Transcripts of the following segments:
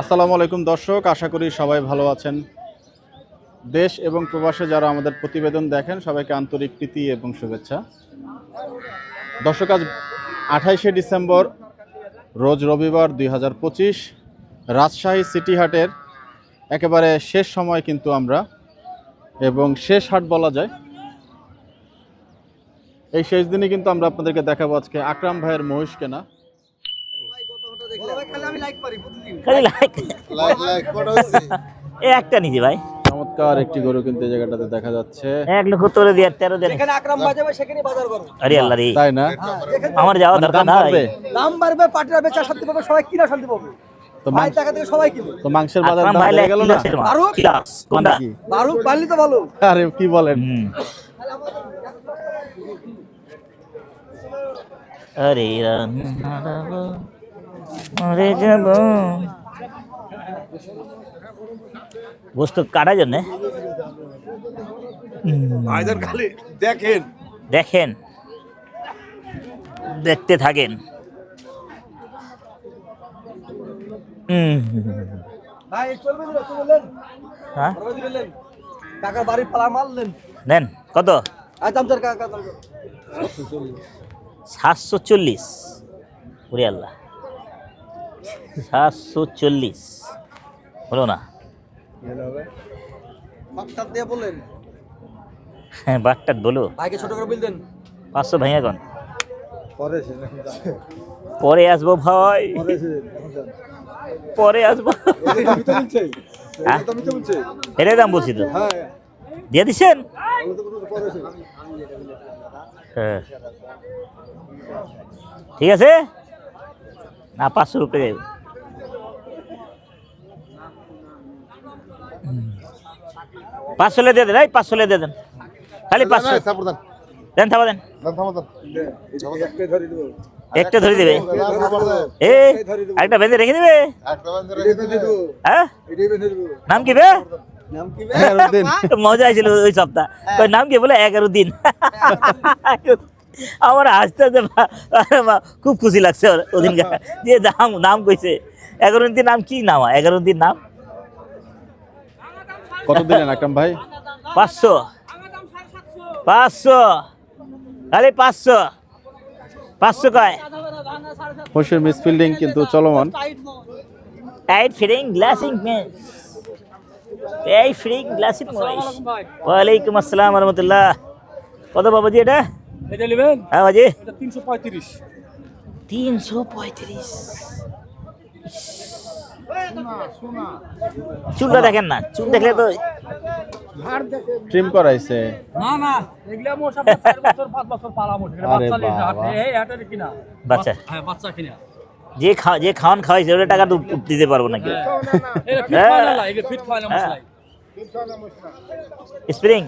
আসসালামু আলাইকুম, দর্শক। আশা করি সবাই ভালো আছেন। দেশ এবং প্রবাসে যারা আমাদের প্রতিবেদন দেখেন, সবাইকে আন্তরিক প্রীতি এবং শুভেচ্ছা। দর্শক, আজ আঠাইশে ডিসেম্বর, রোজ রবিবার দুই হাজার পঁচিশ, রাজশাহী সিটি হাটের একেবারে শেষ সময় কিন্তু আমরা, এবং শেষ হাট বলা যায়। এই শেষ দিনে কিন্তু আমরা আপনাদেরকে দেখাবো আজকে আকরাম ভাইয়ের মহিষ কেনা। খালি লাইক লাইক লাইক কত হইছে এ একটা নিজি ভাই। চমৎকার একটি গরু কিন্তু এই জায়গাটাতে দেখা যাচ্ছে। এক লক্ষ তোরে দিয়ে তেরো দেন। যেখানে আকরাম বাজাবে সেখানে বাজার করব আরে আল্লাহ রে। তাই না? আমার যাওয়া মানে দরকার বাড়বে? দাম বাড়বে পাটিরা বেচা শান্তি পাবে সবাই কিনা শান্তি পাবে। তো ভাই টাকা থেকে সবাই কিনে। তো মাংসের বাজার দাম বেড়ে গেল না। আরও? কিলাস, কোনটা কি? বারুক বাড়লি তো ভালো। আরে কি বলেন? আরে দাও, মরে যাব। গোস্ত কাটার জন্য? দেখেন। দেখেন। দেখতে থাকেন। হ্যাঁ? টাকা বাড়ির পালা নেন কত। সাতশো চল্লিশ। আল্লাহ। সাতশো চল্লিশ। হলো না? হ্যাঁ বলো। ভাইকে ছোট করে বিল পাঁচশো ভাইয়া কন পরে পরে আসব ভাই। পরে আসব। হ্যাঁ? এটাই দাম বলছি তো। হ্যাঁ। দিয়ে দিচ্ছেন? হ্যাঁ। ঠিক আছে? না পাঁচশো রুপয়ে যাবে পাঁচশো লে দিয়ে দেন এই পাঁচশো লে দিয়ে দেন। খালি পাঁচশো। দেন। থাবা দেন। একটা ধরে দেবে। এ একটা বেঁধে রেখে দেবে। হ্যাঁ? এটাই বেঁধে দিব। নাম কি বে? মজা ছিল ওই সপ্তাহ। ওই নাম কি বলে? এগারো দিন। আমার হাসতে হাসতে বা- আরে বা, খুব খুশি লাগছে ওর- ওদিন যে নাম নাম কইছে। এগারো দিন নাম কি নাম? এগারো দিন নাম? কত দিলেন আকরাম ভাই? পাঁচশো। পাঁচশো। খালি পাঁচশো। পাঁচশো কয়? মহিষের মিসফিল্ডিং কিন্তু চলমান। টাইট ফিটিং গ্লাসিং মেস টাইট ফিটিং গ্লাসিং মেস ওয়ালাইকুম আসসালাম রহমতুল্লাহ। কত বাবাজি এটা? এটা নেবেন? হ্যাঁ বাজি। এটা তিনশো পঁয়ত্রিশ। তিনশো পঁয়ত্রিশ। চুলটা দেখেন না চুল দেখলে তো ট্রিম করাইছে। না না এগুলা মোট সব বছর পাঁচ বছর পালা বাচ্চা লিয়ে এই হাটের কিনা। বাচ্চা। হ্যাঁ বাচ্চা কিনা। যে খা যে খাওয়ান খাওয়াইছে ওটা টাকা তো দিতে পারব নাকি? ফিট হ্যাঁ। স্প্রিং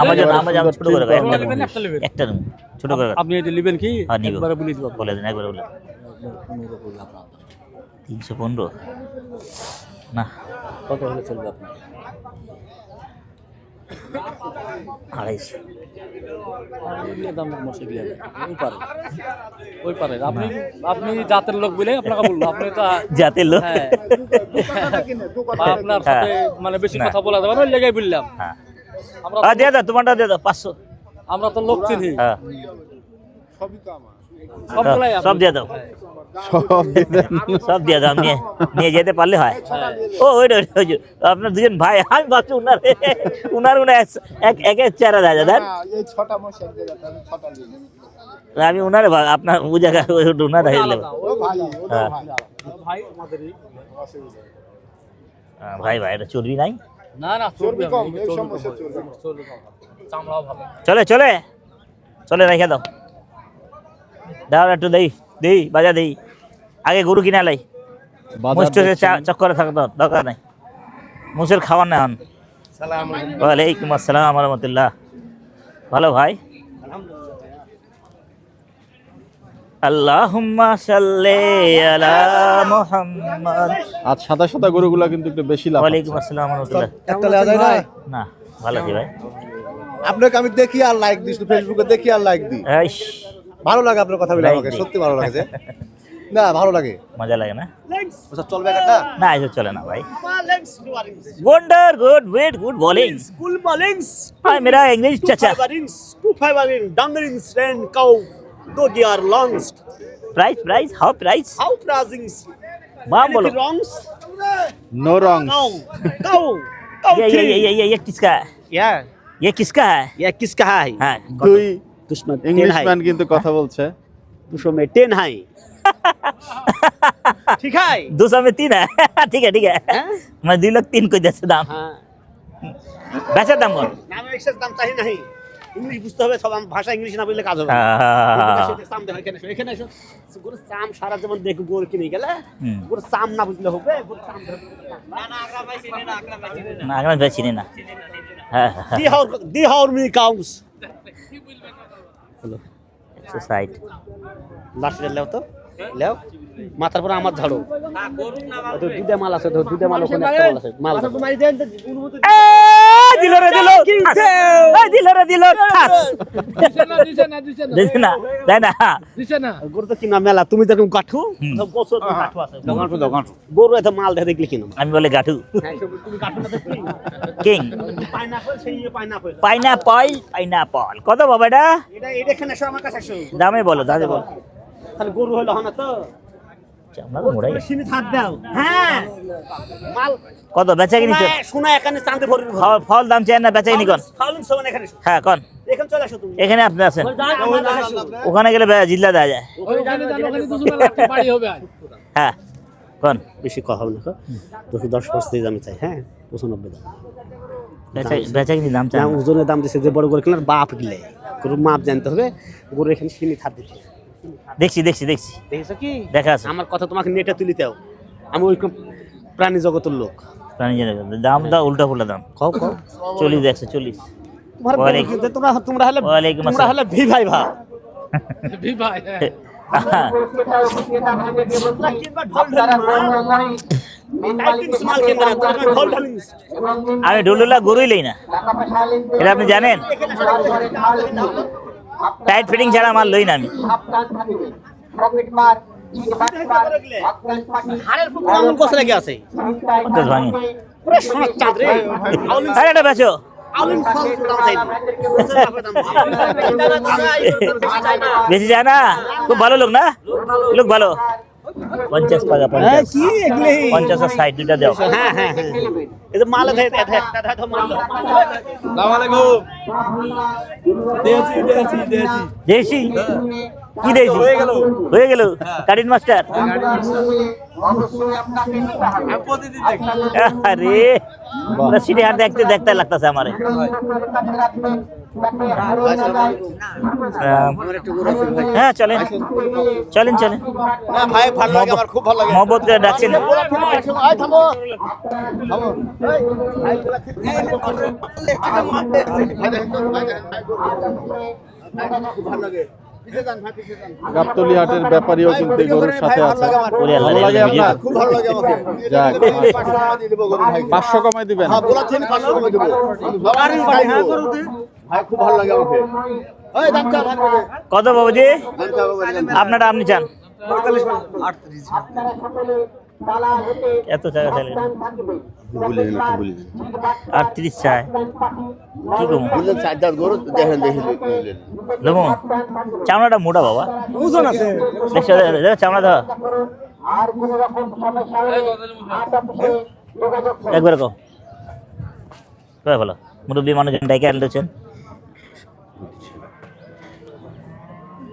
আমার জন্য আমার জন্য ছোট করে একটা নেবেন, একটা নেবেন। ছোট করে আপনি এটা নেবেন কি? হ্যাঁ নিব। একবারে বলে দিব। বলে দিন একবার বলে। তিনশো পনেরো? না। কত হলে চলবে আপনার? আড়াইশো। দাম মশলা গিয়ে ওই পারে। ওই পারে। আপনি আপনি জাতের লোক বলে আপনাকে বলব। আপনি তো যাতে লোক? হ্যাঁ। আপনার হ্যাঁ। সাথে মানে বেশি। কথা বলা যাবে না ওই লেগে বললাম। হ্যাঁ। দিয়ে দাও তোমারটা দিয়ে দাও পাঁচশো। আমরা তো লোক চিনি। হ্যাঁ। সব হ্যাঁ। দিয়ে দাও। সব দিয়ে দাও নিয়ে নিয়ে যেতে পারলে হয়। ও ওই ওই ওই আপনার দুজন ভাই আমি ভাবছি উনার উনার উনার এক- একের ছটা মশার জায়গা আমি ছটা নিয়ে আমি উনারে আপনার ও জায়গায় ওই উনার হয়ে গেল ভাই হ্যাঁ। ভাই। ভাই আমাদেরই। হ্যাঁ, ভাই ভাই এটা চর্বি নাই? না না চর্বি কম, এই সমস্যা চর্বি। কম। চামড়াও ভালো। চলে চলে। চলে রেখে দাও। দাও একটু দেই দেই বাজা দেই। আগে গরু কিনা লাই। মুষ্টে চক্করে থাকতো দরকার নাই। মুসের খাওয়ার না হন সালাম ওয়ালাইকুম আসসালাম রহমতুল্লাহ। ভালো ভাই? আল্লাহুম্মা সাল্লি আলা মুহাম্মদ। আজ সাদা সাদা গরুগুলা কিন্তু একটু বেশি লাভ ওয়ালাইকুম আসসালাম রাহমাতুল্লাহ। একটা লেয়া যায় না? না ভালো আছে ভাই? আপনাকে আমি দেখি আর লাইক দিই শুধু ফেসবুকে দেখি আর লাইক দিই। ভালো লাগে আপনার কথা বলে আমাকে সত্যি ভালো লাগে না ভালো লাগে। মজা লাগে না? ওসব আচ্ছা, চলবে কাটা না এসব চলে না ভাই। Wonder good wait good bowling school bowling I Mera English চাচা। বারিংস two five বারিং ডাঙ্গরিংস rain cow though they are launched. Price price how price How prizings? मां बोलो Anything wrongs? No wrong Cow, cow, cow ये ये ये ये ये ये किसका है Yeah, ये किसका है yeah, किसका है? हाँ দুই दुश्मन ইংলিশ ten ম্যান है, কিন্তু কথা বলছে दुश्मन में ten है. ठीक है? दो सौ में तीन है ठीक है ठीक है मैं दो लाख तीन को जैसे दाम हाँ. বেচার দাম বল নামে এক্সেস দাম চাই নাই ইংলিশ বুঝতে হবে সব ভাষা ইংলিশ না বুঝলে কাজ হবে চাম দেখো, এখানে এসো, এখানে এসো। গরুর চাম সারা যেমন দেখো গরু কিনে গেলে। গরুর চাম না বুঝলে হবে গরুর চাম না আগ্রাম ভাই চিনি না the hour the hour me counts একশো ষাট লাস্ট লেও তো। লেও মাথার পরে আমার ঝাড়ু। তো দুধে মাল আছে তো দুধে মাল ওখানে একটা মাল আছে মাল আছে। দিল রে দিল। এই দিল রে দিল দিছে না তাই না গরু তো কিনা মেলা তুমি দেখুন কাঠু। হুম। তো কাঠু আছে। গাঁঠু দাও গাঁঠু গরু এত মাল দেখে দেখলে কিনো আমি বলে গাঠু হ্যাঁ, সব তুমি কাঠু কিং। পাইনাপল সেই পাইনাপল। Pineapple pineapple. কত বাবা এটা? এটা এখানে আমার কাছে এসো দামে বলো দামে বলো। তাহলে গরু হলো তো। দাও। হ্যাঁ। মাল। কত বেচা কিনি শোনা- শোনা এখানে চাঁদে ভরি ফল ফল দাম চাই না বেচা কিনি কন। হ্যাঁ কন এখানে চলে আসো তুমি। এখানে আপনি আছেন। আমার কাছে এসো। ওখানে গেলে জিল্লা দেওয়া যায়। হ্যাঁ কন বেশি কথা হবে না তোকে দশ পার্সেন্ট দামে চাই হ্যাঁ? পঁচানব্বই দাম। বেচা কিনি দাম চাই ওজনের দাম দিচ্ছে যে বড় গরু কিনলে বাপ গিলে। গরুর মাপ জানতে হবে গরু এখানে হাত দিচ্ছে দেখছি দেখছি দেখছি। দেখেছ কি? দেখা আছে। আমার কথা তোমাকে নেটে তুলিতেও আমি ওই প্রাণী জগতের লোক। প্রাণী গেল। দাম দা উল্টা পুল্টা দাম। কও কও চল্লিশ একশো চল্লিশ। তোমার তোমরা তোমরা হলে তোমরা হলে ভি ভাই ভা ভি হ্যাঁ, আমি ডুলুলা গরুই লই না। এটা আপনি জানেন? টাইট ফিটিং ছাড়া আমার লই না আমি। লেগে আছে? ভাঙি? পুরো সোনার চাঁদ রে। আরে এটা বেচো। আউলিন ফল দাম চাই না। বেশি যায় না? খুব ভালো লোক না? লোক ভালো। পঞ্চাশ টাকা হ্যাঁ, পঞ্চাশ এগুলি? পঞ্চাশ আর ষাট দুটা দেও। হ্যাঁ হ্যাঁ হ্যাঁ। এই যে মাল আছে এটা এটা এটা তো মাল। দেশি কি দেশি? হয়ে গেল। হয়ে গেল। Karine master. আরে সিটি হাট দেখতে দেখতে লাগতেছে আমারে। হ্যাঁ চলেন চলেন চলেন ভাই ভালো লাগে আমার খুব ভালো লাগে মহব্বতকে ডাকছেন গাবতলি হাটের ব্যাপারীও কিন্তু এই গরুর সাথে আছে ভালো লাগে আপনার খুব ভালো লাগে আমাকে যাক পাঁচশো কমাই দিবেন কমাই দেবো ভাই খুব ভালো লাগে আমাকে। ওই দাম চা ভাই কত বাবুজি। আপনারা আপনি চান। এত টাকা চাইলে বলে দেন একটু বলে দেন। আটত্রিশ চায় কি কমু? বললেন চার দাঁত গরু দেখেন দেখে দেবো চামড়াটা মোটা বাবা। ওজন আছে। দেখো চামড়া দাও একবার কো কয় বলো মুরব্বী মানুষজন ডাইকে আনতেছেন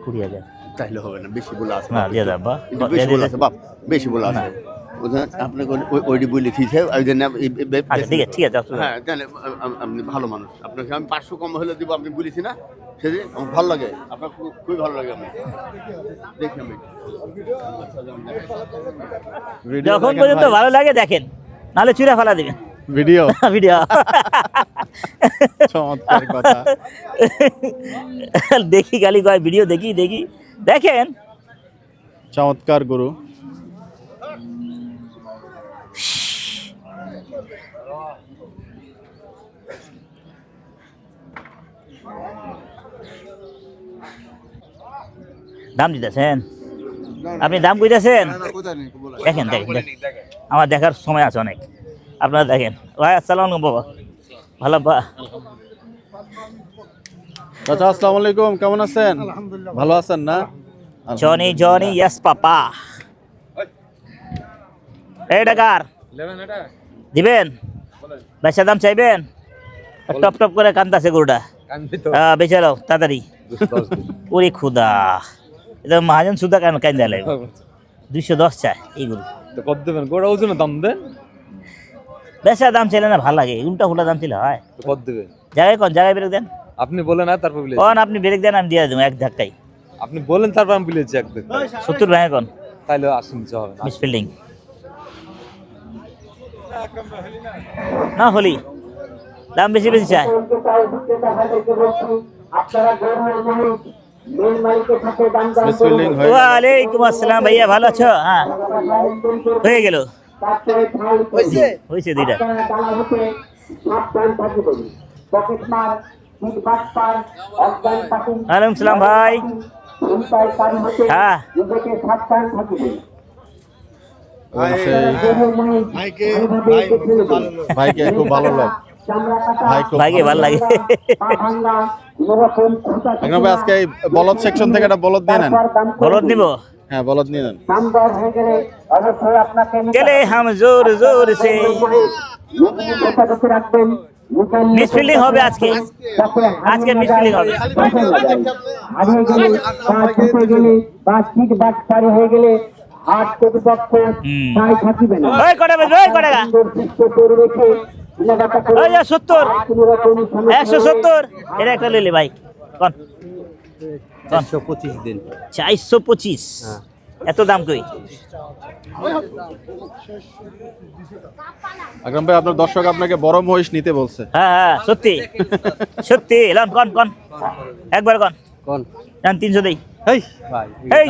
কুড়ি হাজার চাইলে হবে না বেশি বলে আছে না দিয়ে বেশি বলে আছে বাপ বেশি বলে আছে ওদের ওইটি বলে ঠিক আছে ওই জন্য আপ- এই- এই- ঠিক আছে ঠিক আছে হ্যাঁ জানেন আ- আ- আপনি ভালো মানুষ। আপনাকে আমি পাঁচশো কম হলে দিব আপনি বলেছি না? সেদিন আমার ভালো লাগে। আপনার খুব- খুবই ভালো লাগে আমি দেখি আমি। যখন পর্যন্ত ভালো লাগে দেখেন। নাহলে চুরা ফেলা দিবেন। ভিডিও ভিডিও চমৎকার কথা। দেখি গালি কয় ভিডিও দেখি দেখি। দেখেন। চমৎকার গরু। দাম দিতেছেন? আপনি দাম কইতেছেন? দেখেন দেখেন দেখেন। আমার দেখার সময় আছে অনেক। আপনারা দেখেন। ভাই আসসালাম আলাইকুম বাবা। ভালো বা? আসসালামু আলাইকুম কেমন আছেন? ভালো আছেন না? Johnny Johnny yes papa. এই ডাকার। দিবেন? বেচা দাম চাইবেন? টপ টপ করে কান্দাছে গরুটা। হ্যাঁ বেচে দাও তাড়াতাড়ি। ওরে খুদা। এটা মহাজন সুদা কেন কান্দা লাগবে? দুইশো দশ চায় এই গরু। কত দেবেন? গোড়া ওজনে দাম দেন। বেচা দাম চাইলে না ভালো লাগে। উল্টা ফুল্টা দাম ছিল হয়। কত দেবেন জায়গায় কোন? জায়গায় ব্রেক দেন। আপনি বলেন না তারপর বলে কোন আপনি ব্রেক দেন আমি দিয়ে দেবো এক ধাক্কাই আপনি বলেন তারপর আমি বলেছি একদিন সত্তর ভেঙে কোন? তাহলে আসুন হবে মিস ফিল্ডিং না হলি। দাম বেশি বেশি চায়। ওয়ালাইকুম আসসালাম ভাইয়া ভালো আছো? হ্যাঁ। হয়ে গেল। দুইটা ওয়ালাইকুম সালাম ভাই হ্যাঁ সেই ভাইকে খুব ভালো লোক ভাই খুব ভাইকে ভালো লাগে আজকে বলদ সেকশন থেকে একটা বলদ নিয়ে নেন বলদ নিব হ্যাঁ বলদ নিয়ে নেন গেলে হাম জোর জোর সে। মিস ফিল্ডিং হবে আজকে। আজকে মিস ফিল্ডিং হবে হয়ে গেলে হাত কর্তৃপক্ষ তাই থাকিবে না ওই কটা বাজবে ওই কটা গা? সুন্দর সুস্থ পরিবেশে কেনাকাটা করে ওই যে সত্তর। একশো সত্তর। এটা একটা লইলে ভাই। কন। চারশো পঁচিশ দিন। চারশো পঁচিশ? হ্যাঁ। এত দাম কই? আকরাম ভাই আপনার দর্শক আপনাকে বড় মহিষ নিতে বলছে। হ্যাঁ হ্যাঁ সত্যি। সত্যি লন কন কন। একবার কন। কন? জান তিনশো দেই। এই এই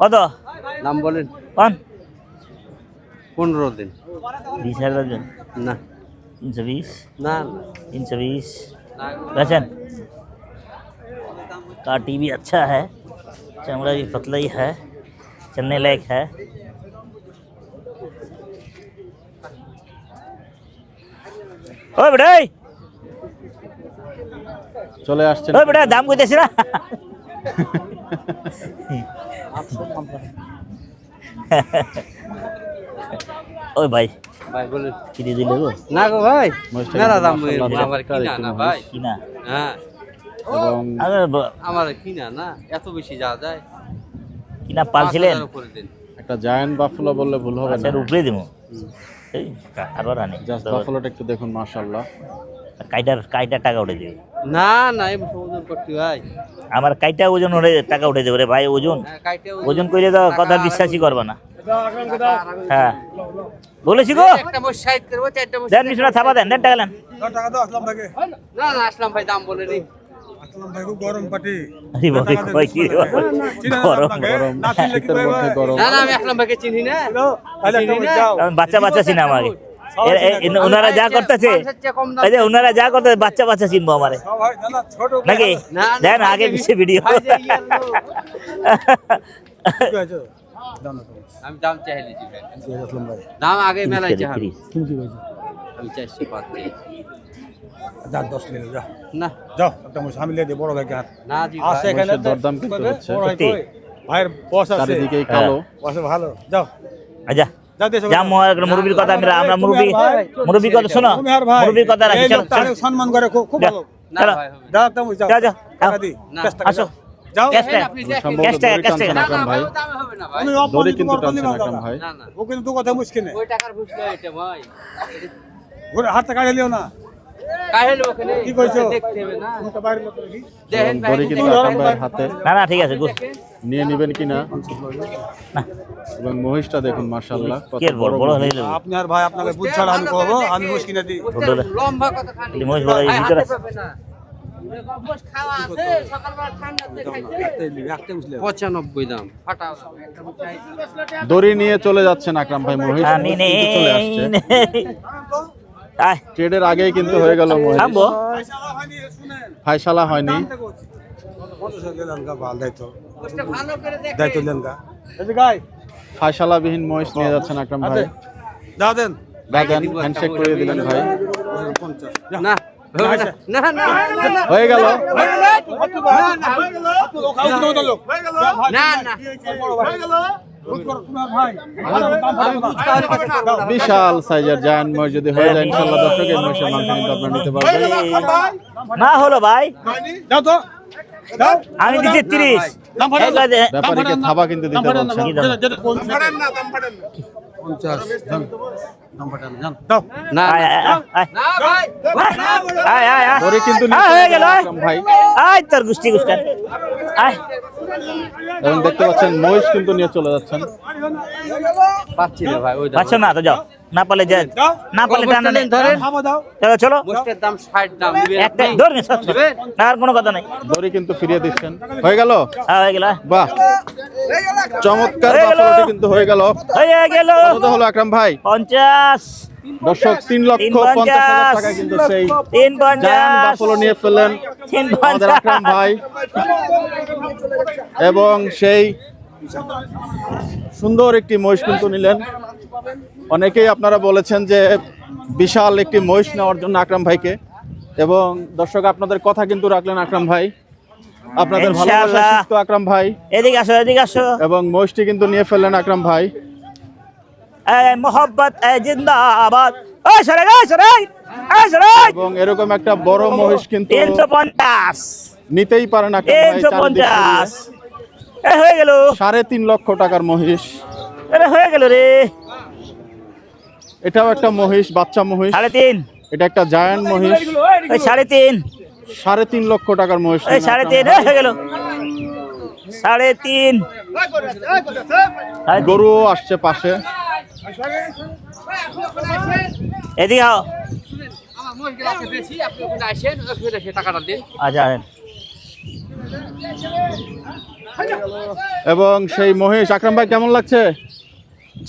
কত? নাম বলেন। কন? পনেরো দিন। বিশ হাজার না। তিনশো বিশ? না তিনশো বিশ? আছেন वैसन का टीवी अच्छा है चमड़ा भी पतला ही है चलने लायक है ओए बेटा ओए চলে আসছেন ओए बेटा दाम को देसी ना ओए भाई ভাই বলেন কি দিয়ে দিলে গো না গো ভাই মহিষটা মেলা দাম মাশাআল্লাহ আমার চমৎকার কিনা একটি না মহিষ। ভাই কি না হ্যাঁ এবং আরে আমার কিনা না? এত বেশি যাওয়া যায়। কি না পালছিলেন একটা জায়ান্ট বাফলো বললে ভুল হবে না। আচ্ছা উপরে দিব। এই আরবার আনি। জাস্ট বাফলোটা একটু দেখুন মাশাআল্লাহ। কাইটার কাইটার টাকা উঠে দেবে। না না এই ওজন করতে ভাই। আমার কাইটা ওজন উঠে টাকা উঠে দেবে রে ভাই ওজন। হ্যাঁ ওজন করলে তো কথা বিশ্বাসই করবে না। হ্যাঁ। বলেছি গো। একটা মোষ সাইড করব চারটা মোষ দেন মিশনা থাপা দেন দেন টাকা দেন। না না আসলাম ভাই দাম বলে নি। আরে ভাই কই কি গরম গরম। শীতের মধ্যে গরম না না আমি আসলাম ভাইকে চিনি না। চিনি না? আমি বাচ্চা বাচ্চা চিনা এ- ওনারা যা করতেছে ওনারা যা করতেছে বাচ্চা বাচ্চা চিনবো আমারে। নাকি? না, না, দেন আগে পিছিয়ে ভিডিও। আমি দাম চাইলে দাম আগে মেলায় চাই আমি চারশো পাঁচ চাই। না। যাও একটা মোষ আমি দিই বড় ভাইকে হাত না জি আছে ভাই। এখানে দরদাম কিন্তু হচ্ছে। সত্যি। ভাইয়ের বস আছে। চারিদিকেই কালো। বস ভালো। যাও। আচ্ছা। যাও দেশে যা মুরব্বীর কথা আমরা মুরব্বী মুরব্বীর কথা শোনো। ভাই। মুরব্বীর কথা রাখি সম্মান করে খুব ভালো। ভাই আসো। ভাই। ভাই। ভাই। ভাই? হাতটা কাটে না। না। না ঠিক আছে নিয়ে নেবেন কিনা এবং মহিষটা দেখুন মাশাআল্লাহ কত কে বড় বড় যাবে। আপনি আর ভাই আপনাকে বুঝ ছাড়া আমি কিনে দিই। লম্বা কথা মহিষ ভিতরে দড়ি নিয়ে চলে যাচ্ছেন আকরাম ভাই মহিষ। চলে আসছে। ট্রেডের আগেই কিন্তু হয়ে গেল থামবো। ফাইসালা হয়নি। কত গেলাম গা ভালো দায়িত্ব দায়িত্ব দেন গা এই যে গাই ফায়সালাবিহীন মহিষ নিয়ে যাচ্ছেন আকরাম ভাই দাও দেন দাদেন হ্যান্ডশেক করে দিলেন ভাই না হয়ে গেল। না না। বিশাল সাইজের জায়ান মহিষ যদি হয়ে যায় ইনশাল্লাহ দর্শক এই মহিষের মাংস কিন্তু আপনারা নিতে পারবেন না হলো ভাই যাও তো আমি দিচ্ছি তিরিশ। ব্যাপারীকে থাবা কিন্তু দিতে পারছেন? পঞ্চাশ। যান। দাও। না। কিন্তু ভাই। আয় তার গুষ্টি আয়। এবং দেখতে পাচ্ছেন মহিষ কিন্তু নিয়ে চলে যাচ্ছেন। পাচ্ছি না ভাই ওই পাচ্ছ না তো যাও। না পারলে যা না পারলে টানা নেই। ধরেন। চলো চলো। মোষ্টের দাম ষাট দাম একটা। না আর কোনো কথা নাই। দড়ি কিন্তু ফিরিয়ে দিচ্ছেন। হয়ে গেল? হ্যাঁ, হয়ে গেল। বাহ। চমৎকার বাফলোটি কিন্তু হয়ে গেল। হয়ে গেল। কত হলো আকরাম ভাই? পঞ্চাশ। দর্শক তিন লক্ষ পঞ্চাশ। হাজার টাকা কিন্তু সেই বাফলো নিয়ে ফেললেন আমাদের আকরাম ভাই। এবং সেই সুন্দর একটি মহিষ কিন্তু নিলেন। অনেকেই আপনারা বলেছেন যে বিশাল একটি মহিষ নেওয়ার জন্য আকরাম ভাইকে। এবং দর্শক আপনাদের কথা কিন্তু রাখলেন আকরাম ভাই। আপনাদের ভালোবাসা আকরাম ভাই। এদিকে আসো এদিকে আসো। এবং মহিষটি কিন্তু নিয়ে ফেললেন আকরাম ভাই। এই জিন্দাবাদ এবং এরকম একটা বড় মহিষ কিন্তু নিতেই তিনশো পঞ্চাশ। হয়ে গেল। সাড়ে তিন লক্ষ টাকার মহিষ। হয়ে গেল রে। এটাও একটা মহিষ বাচ্চা মহিষ। সাড়ে তিন। এটা একটা জায়ান্ট মহিষ। এই সাড়ে তিন। সাড়ে তিন লক্ষ টাকার মহিষ এই সাড়ে তিন হয়ে গেল। সাড়ে তিন। গরুও আসছে পাশে। এদিকে আচ্ছা আহেন। এবং সেই মহিষ আকরাম ভাই কেমন লাগছে?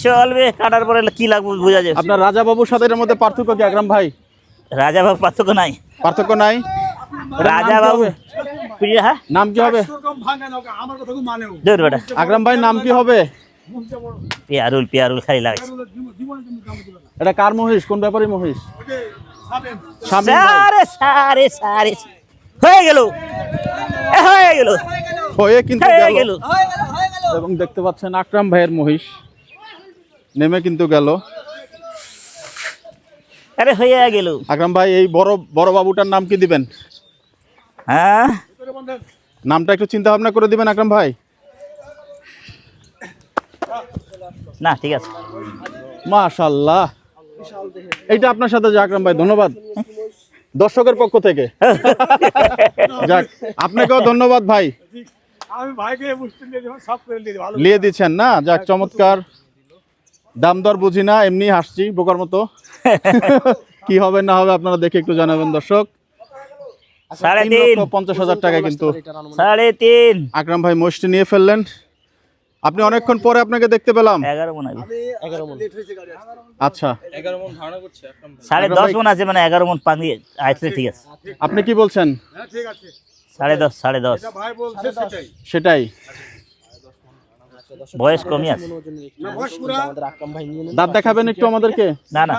চলবে কাটার পরে কি লাগবে বোঝা যাবে আপনার রাজা বাবুর সাথে এর মধ্যে পার্থক্য কি আকরাম ভাই? রাজা বাবু পার্থক্য নাই। পার্থক্য নাই? রাজা বাবু প্রিয়া হ্যাঁ? নাম কি হবে? আকরাম ভাই নাম কি হবে? পিয়ারুল পিয়ারুল খালি লাগছে এটা কার মহিষ? কোন ব্যাপারী মহিষ। সারে সারে সারে। হয়ে গেল। এ হয়ে গেল। হয়ে কিন্তু হয়ে গেল। গেল। এবং দেখতে পাচ্ছেন আকরাম ভাইয়ের মহিষ। নেমে কিন্তু গেল। আরে হয়ে গেল। আকরাম ভাই এই বড় বড় বাবুটার নাম কি দিবেন? হ্যাঁ? নামটা একটু চিন্তা ভাবনা করে দিবেন আকরাম ভাই। না ঠিক আছে। মাশাল্লাহ। এইটা আপনার সাথে যে আকরাম ভাই ধন্যবাদ। দর্শকের পক্ষ থেকে। যাক আপনাকেও ধন্যবাদ ভাই। আমি ভাইকে মুশকিল দিয়ে সব করে দিয়ে ভালো লিয়ে দিচ্ছেন না? যাক চমৎকার। দাম দর বুঝি না এমনি হাসছি বোকার মতো। কি হবে না হবে আপনারা দেখে একটু জানাবেন দর্শক। সাড়ে তিন পঞ্চাশ হাজার টাকা কিন্তু। সাড়ে তিন। আকরাম ভাই মোষটি নিয়ে ফেললেন। আপনি অনেকক্ষণ পরে আপনাকে দেখতে পেলাম। মন আচ্ছা। সাড়ে দশ মন আছে মানে এগারো মন পানি আসলে ঠিক আছে। আপনি কি বলছেন? হ্যাঁ ঠিক আছে। সাড়ে দশ সাড়ে দশ। ভাই বলছে সেটাই। সেটাই। বয়স কমই আছে। না বয়স পুরা। দাঁত দেখাবেন একটু আমাদেরকে? না না।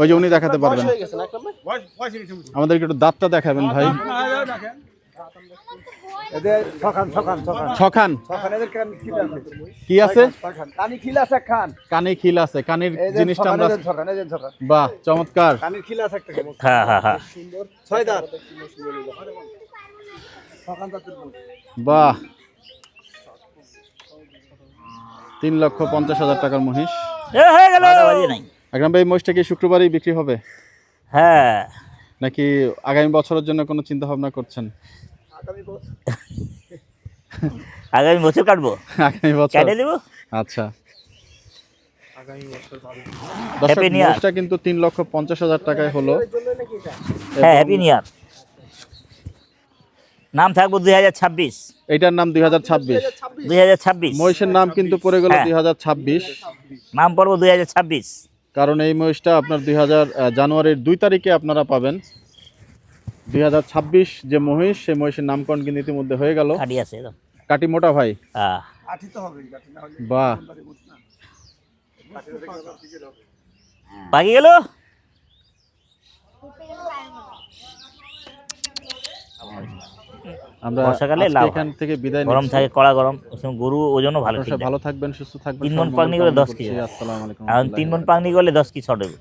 ওই যে উনি দেখাতে পারবেন। আমাদেরকে একটু দাঁতটা দেখাবেন ভাই। ছখান কি আছে? কানি খিল আছে খান। কানে খিল আছে কানের জিনিসটা আমরা বাহ চমৎকার। কানি খিল আছে একটা হ্যাঁ হ্যাঁ হ্যাঁ। বাহ। তিন লক্ষ পঞ্চাশ হাজার টাকার মহিষ। এ হয়ে গেল। আকরাম ভাই মহিষটা কি শুক্রবারই বিক্রি হবে? হ্যাঁ। নাকি আগামী বছরের জন্য কোনো চিন্তা ভাবনা করছেন? আগামী বছর কাটবো? আগামী বছর। কেটে দিব? আচ্ছা। দর্শক কিন্তু তিন লক্ষ পঞ্চাশ হাজার টাকায় হলো। হ্যাঁ হ্যাপি নিউ ইয়ার নাম থাকব দুই হাজার ছাব্বিশ। এটার নাম দুই হাজার ছাব্বিশ। দুই হাজার ছাব্বিশ। মহিষের নাম কিন্তু পড়ে গেল হ্যাঁ। দুই হাজার ছাব্বিশ। নাম পড়ব দুই হাজার ছাব্বিশ। কারণ এই মহিষটা আপনার দুই হাজার জানুয়ারির দুই তারিখে আপনারা পাবেন। দুই হাজার ছাব্বিশ যে মহিষ সেই মহিষের নামকরণ কিন্তু ইতিমধ্যে হয়ে গেল। কাটি আছে কাটি মোটা ভাই। হ্যাঁ। বাহ। পাকি গেল? আমরা বর্ষাকালে আজকে লাভ এখান থেকে বিদায় গরম থাকে কড়া গরম ওই সময় গরু ওজনও ভালো। ভালো থাকবেন সুস্থ থাকবেন তিন মন পাগনি দশ। কেজি। আসসালামু আলাইকুম এখন তিন মন পাগনি করলে দশ কি ছট হবে